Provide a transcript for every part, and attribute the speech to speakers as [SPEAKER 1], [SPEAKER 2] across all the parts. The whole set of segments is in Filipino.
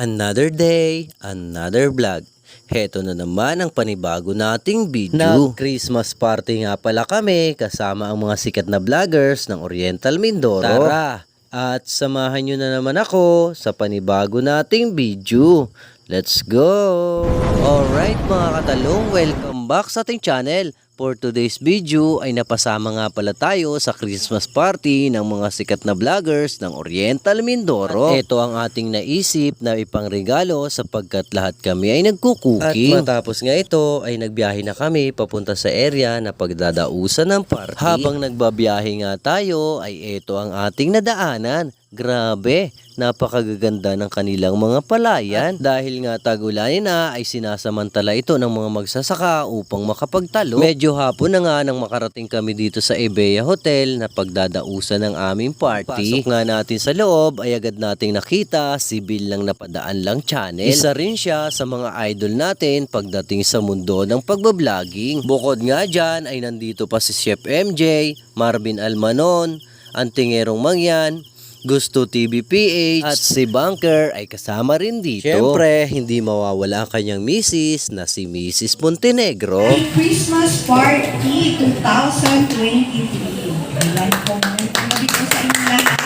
[SPEAKER 1] Another day, another vlog. Heto na naman ang panibago nating video. Nag-Christmas party nga pala kami kasama ang mga sikat na vloggers ng Oriental Mindoro. Tara, at samahan nyo na naman ako sa panibago nating video. Let's go! Alright mga katalong, welcome back sa ating channel. For today's video ay napasama nga pala tayo sa Christmas party ng mga sikat na vloggers ng Oriental Mindoro. At ito ang ating naisip na ipangregalo sapagkat lahat kami ay nagkukuking. At matapos nga ito ay nagbiyahe na kami papunta sa area na pagdadausan ng party. Habang nagbabiyahe nga tayo ay ito ang ating nadaanan. Grabe, napakagaganda ng kanilang mga palayan. At dahil nga tagulanin na ay sinasamantala ito ng mga magsasaka upang makapagtalo. Medyo hapon na nga nang makarating kami dito sa Ebeya Hotel na pagdadausan ng aming party. Pasok nga natin sa loob ay agad nating nakita si Bill lang napadaan lang channel. Isa rin siya sa mga idol natin pagdating sa mundo ng pagbabloging. Bukod nga dyan ay nandito pa si Chef MJ, Marvin Almanon, Antingerong Mangyan, Gusto TV PH at si Bunker ay kasama rin dito. Siyempre, hindi mawawala ang kanyang misis na si Mrs. Montenegro.
[SPEAKER 2] Christmas Party 2023. Ayan po, po sa inyo lahat.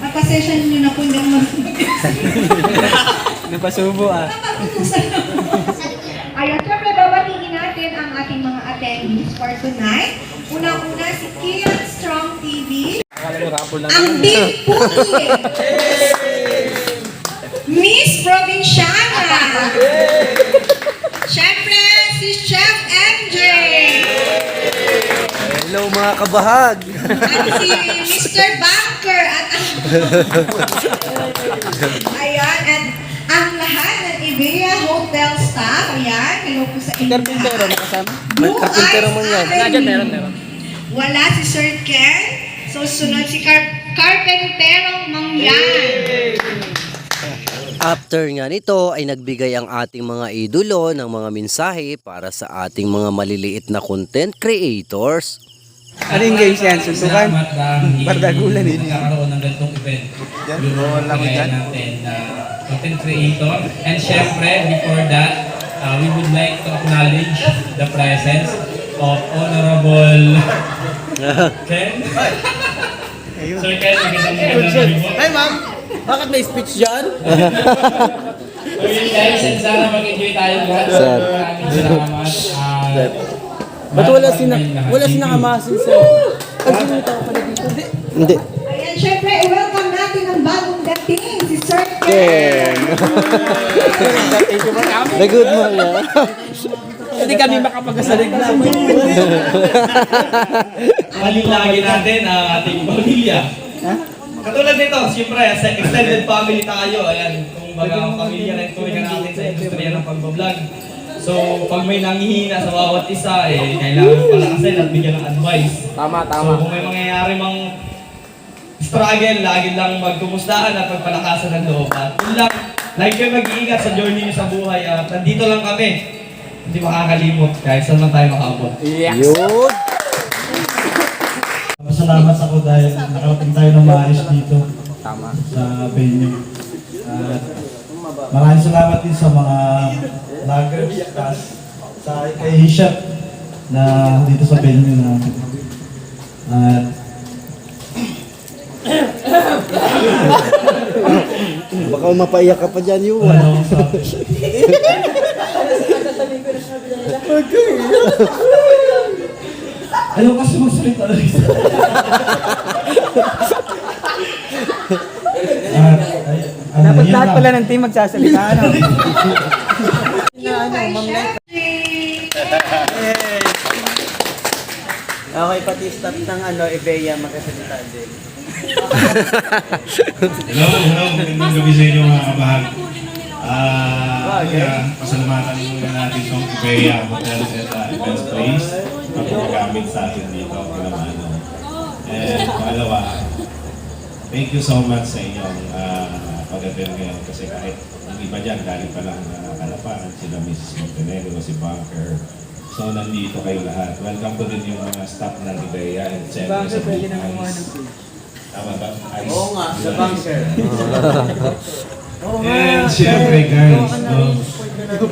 [SPEAKER 2] Napasession nyo na po ng
[SPEAKER 3] Napasubo ah.
[SPEAKER 2] Ayan, syempre babatiin natin ang ating mga attendees for tonight. Unang-una si Kian Strong TV. Ang Big Puti. Miss Provinciana. Syempre, si Chef MJ.
[SPEAKER 1] Hello mga kabahag!
[SPEAKER 2] At si Mr. Banker at ang... Ayan, at ang lahat ng Ibea Hotel staff. Ayan, hello po sa inyo
[SPEAKER 3] Carpintero
[SPEAKER 2] lahat.
[SPEAKER 3] na kasama.
[SPEAKER 2] Blue
[SPEAKER 1] Carpintero
[SPEAKER 2] Eyes
[SPEAKER 1] man yan.
[SPEAKER 2] Avenue.
[SPEAKER 3] Meron, meron.
[SPEAKER 2] Wala si Sir Ken. So, sunod si Car Carpenterong Mangyan.
[SPEAKER 1] After nga nito ay nagbigay ang ating mga idolo ng mga mensahe para sa ating mga maliliit na content creators.
[SPEAKER 3] Ano yung games yan?
[SPEAKER 4] Dahil
[SPEAKER 3] Bardagulan eh.
[SPEAKER 4] nagkakaroon ng ganitong event.
[SPEAKER 3] Yan,
[SPEAKER 4] Yung
[SPEAKER 3] bawal lang
[SPEAKER 4] na content creator. And syempre, before that, uh, we would like to acknowledge the presence of Honorable Ken. Sir Ken, magandang magandang gabi po.
[SPEAKER 3] Hi ma'am! Bakit may speech dyan?
[SPEAKER 4] So yun guys, and sana mag-enjoy tayo lahat.
[SPEAKER 1] Sir.
[SPEAKER 4] Maraming salamat. Ah,
[SPEAKER 3] Ba't wala sina wala
[SPEAKER 4] ng
[SPEAKER 3] sina
[SPEAKER 4] lahat.
[SPEAKER 3] kamasin sir? Ang sinita ko pala dito. Hindi.
[SPEAKER 1] Hindi.
[SPEAKER 2] Ayan, syempre, welcome natin ang bagong dating, si Sir Ken.
[SPEAKER 3] Thank you for coming.
[SPEAKER 1] The good morning.
[SPEAKER 3] Hindi kami makapagkasalig na.
[SPEAKER 4] Palilagi natin ang ating pamilya. Katulad nito, siyempre, sa extended family tayo. Ayan, kung baga ang pamilya na ito natin sa industriya ng pagbablog. So, pag may nangihina sa bawat isa, eh, kailangan palakasin at bigyan ng advice.
[SPEAKER 3] Tama,
[SPEAKER 4] So, kung may mangyayari mang struggle, lagi lang magkumustahan at magpalakasan ng loob. At yun lang, lagi kayo mag-iingat sa journey niyo sa buhay. At nandito lang kami. Hindi makakalimot kahit saan man tayo makaabot.
[SPEAKER 3] Yes.
[SPEAKER 1] Yun.
[SPEAKER 5] Masalamat ako dahil nakarating tayo ng maayos dito
[SPEAKER 3] Tama.
[SPEAKER 5] sa venue. At maraming salamat din sa mga vloggers at sa kay Hishap na dito sa venue na at
[SPEAKER 1] Baka mapaiyak ka pa dyan, Yuan.
[SPEAKER 5] ano, sa, Ayaw kasi magsalita rin. Ay, ano,
[SPEAKER 3] Dapat lahat pala ng team magsasalita. Ano?
[SPEAKER 2] Yung kay Chef
[SPEAKER 3] Okay, pati staff ng ano, Eveya magkasalita din.
[SPEAKER 6] Hello, hello. Magandang gabi sa inyo mga kabahag. Ah, kaya pasalamatan muna natin itong Ibeya Hotel at uh, Events Place na pinagamit sa atin dito. Pinamano. And pangalawa, thank you so much sa inyong uh, pag-attend ngayon kasi kahit ang iba dyan, galing pa lang uh, kalaparan, sila Mrs. Montenegro, si Bunker. So, nandito kayo lahat. Welcome ko din yung mga staff ng Ibeya and siyempre sa Blue Eyes. Tama ba? Ice.
[SPEAKER 3] Oo nga, the bunker.
[SPEAKER 6] And syempre guys, no,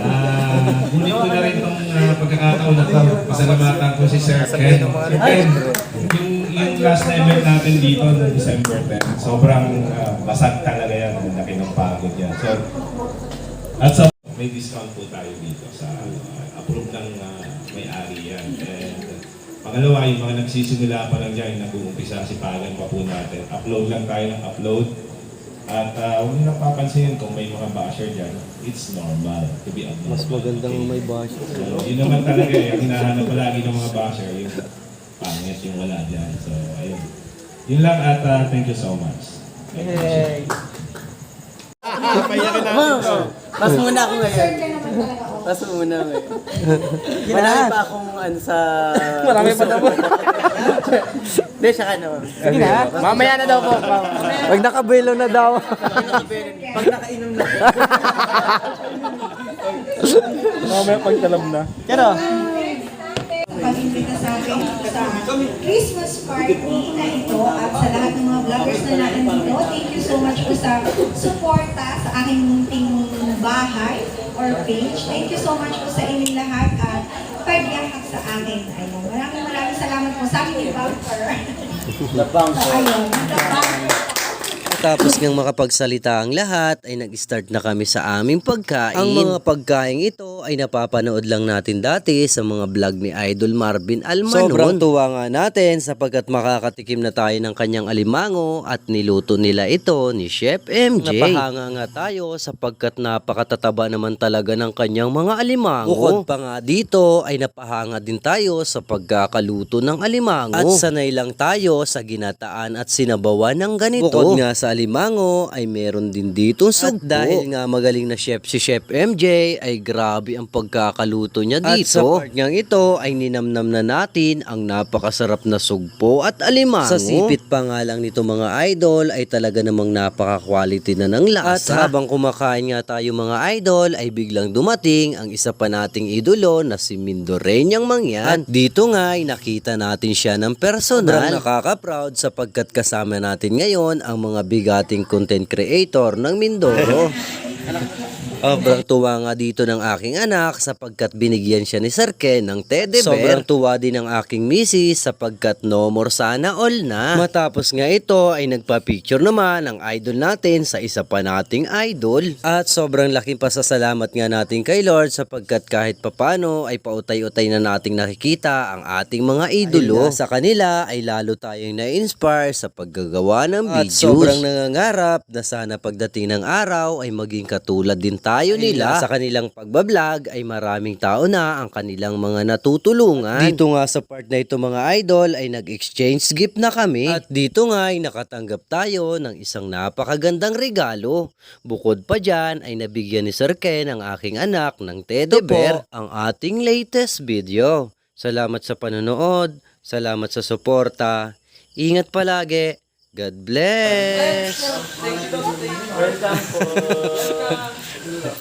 [SPEAKER 6] ah, hindi ko na rin itong ah, pagkakataon na ito. Pasalamatan ko si Sir Ken. Sir Ken, yung, yung last na event natin dito noong December 10, sobrang ah, basag talaga yan. Ang laki ng pagod yan. So, at sa may discount po tayo dito sa uh, approve ng may-ari yan. And pangalawa, yung mga nagsisimula pa lang dyan, nag-uumpisa si Pagan pa po natin. Upload lang tayo ng upload. At uh, huwag niyo napapansinin kung may mga basher dyan, it's normal to be abnormal.
[SPEAKER 1] Mas magandang may basher.
[SPEAKER 6] So, yun naman talaga eh, ang hinahanap palagi ng mga basher, yung pangit yung wala dyan. So, ayun. Yun lang at uh, thank you so much.
[SPEAKER 3] Hey. Pas muna ako ngayon.
[SPEAKER 2] Naman.
[SPEAKER 3] Pas muna ngayon. Marami pa akong ano sa...
[SPEAKER 7] Marami pa po.
[SPEAKER 3] Hindi, siya ka naman.
[SPEAKER 7] Sige na, mamaya na daw po. Pag nakabilo na daw.
[SPEAKER 3] Pag nakainom na.
[SPEAKER 7] mamaya pag talam na.
[SPEAKER 3] Pero,
[SPEAKER 2] pag-imbita sa akin sa Christmas party na ito at sa lahat ng mga vloggers na natin dito. Thank you so much po sa suporta sa aking munting bahay or page. Thank you so much po sa inyong lahat at pagyakap sa akin. Ayun, maraming maraming salamat po sa akin ni Bumper.
[SPEAKER 3] the bunker.
[SPEAKER 2] Ayun, the Bumper.
[SPEAKER 1] Tapos ngang makapagsalita ang lahat, ay nag-start na kami sa aming pagkain. Ang mga pagkain ito ay napapanood lang natin dati sa mga vlog ni Idol Marvin Almanon. Sobrang tuwa nga natin sapagkat makakatikim na tayo ng kanyang alimango at niluto nila ito ni Chef MJ. Napahanga nga tayo sapagkat napakatataba naman talaga ng kanyang mga alimango. Bukod pa nga dito ay napahanga din tayo sa pagkakaluto ng alimango. At sanay lang tayo sa ginataan at sinabawan ng ganito. Bukod nga sa alimango ay meron din dito sugpo. At dahil nga magaling na chef si Chef MJ ay grabe ang pagkakaluto niya dito. At sa part ngang ito ay ninamnam na natin ang napakasarap na sugpo at alimango. Sa sipit pa nga lang nito mga idol ay talaga namang napaka-quality na ng lasa. At habang kumakain nga tayo mga idol ay biglang dumating ang isa pa nating idolo na si Mindoreñang Mangyan. At dito nga ay nakita natin siya ng personal. Sobrang nakaka-proud sapagkat kasama natin ngayon ang mga bigating content creator ng Mindoro. Sobrang tuwa nga dito ng aking anak sapagkat binigyan siya ni Sir Ken ng teddy bear. Sobrang tuwa din ng aking misis sapagkat no more sana all na. Matapos nga ito ay nagpa-picture naman ang idol natin sa isa pa nating idol. At sobrang laking pasasalamat nga natin kay Lord sapagkat kahit papano ay pautay-utay na nating nakikita ang ating mga idolo. Sa kanila ay lalo tayong na-inspire sa paggagawa ng videos. At sobrang nangangarap na sana pagdating ng araw ay maging katulad din tayo nila. Sa kanilang pagbablog ay maraming tao na ang kanilang mga natutulungan. Dito nga sa part na ito mga idol ay nag-exchange gift na kami. At dito nga ay nakatanggap tayo ng isang napakagandang regalo. Bukod pa dyan ay nabigyan ni Sir Ken ang aking anak ng teddy bear ang ating latest video. Salamat sa panonood. Salamat sa suporta. Ingat palagi. God bless!
[SPEAKER 3] Welcome po. Dulu, jika.